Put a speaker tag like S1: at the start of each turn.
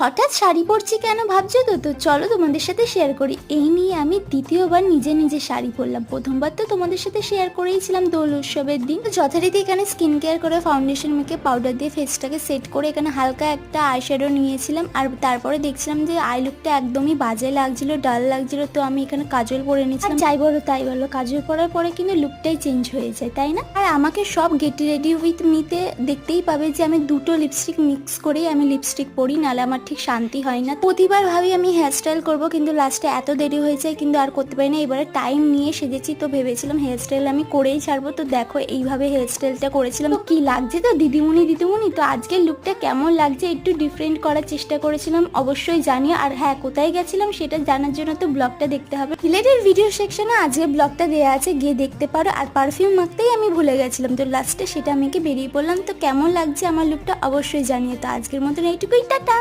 S1: হঠাৎ শাড়ি পরছি কেন ভাবছ তো? তো চলো তোমাদের সাথে শেয়ার করি। এই নিয়ে আমি দ্বিতীয়বার নিজে নিজে শাড়ি পরলাম। প্রথমবার তো তোমাদের সাথে শেয়ার করেইছিলাম দোল উৎসবের দিন। তো যথারীতি এখানে স্কিন কেয়ার করে ফাউন্ডেশন মেখে পাউডার দিয়ে ফেসটাকে সেট করে এখানে হালকা একটা আইশ্যাডো নিয়েছিলাম। আর তারপরে দেখছিলাম যে আই লুকটা একদমই বাজে লাগছিল ডাল লাগছিল। তো আমি এখানে কাজল পরে নিয়েছিলাম। যাই বলো, তাই বলো, কাজল পরার পরে কিন্তু লুকটাই চেঞ্জ হয়ে যায়, তাই না? আর আমাকে সব গেট রেডি উইথ মিতে দেখতেই পাবে যে আমি দুটো লিপস্টিক মিক্স করেই আমি লিপস্টিক পরি, নাহলে আমার ঠিক শান্তি হয় না। প্রতিবার ভাবি আমি হেয়ারস্টাইল করব, কিন্তু লাস্টে এত দেরি হয়ে যায়, কিন্তু আর করতে পারি না। এবারে টাইম নিয়ে সেজেছি তো ভেবেছিলাম হেয়ারস্টাইল আমি করেই ছাড়বো। তো দেখো, এইভাবে হেয়ারস্টাইলটা করেছিলাম। তো কি লাগছে তো দিদিমণি দিদিমণি? তো আজকের লুকটা কেমন লাগছে একটু ডিফারেন্ট করার চেষ্টা করেছিলাম, অবশ্যই জানিও। আর হ্যাঁ কোথায় গেছিলাম সেটা জানার জন্য তো ব্লগটা দেখতে হবে। রিলেটেড ভিডিও সেকশনে আজকে ব্লগটা দেওয়া আছে, গিয়ে দেখতে পারো। আর পারফিউম মাখতেই আমি ভুলে গেছিলাম। তো লাস্টে সেটা মেখে বেরিয়ে পড়লাম। তো কেমন লাগছে আমার লুকটা অবশ্যই জানিও। তো আজকের মতন এইটুকুই, টাটা!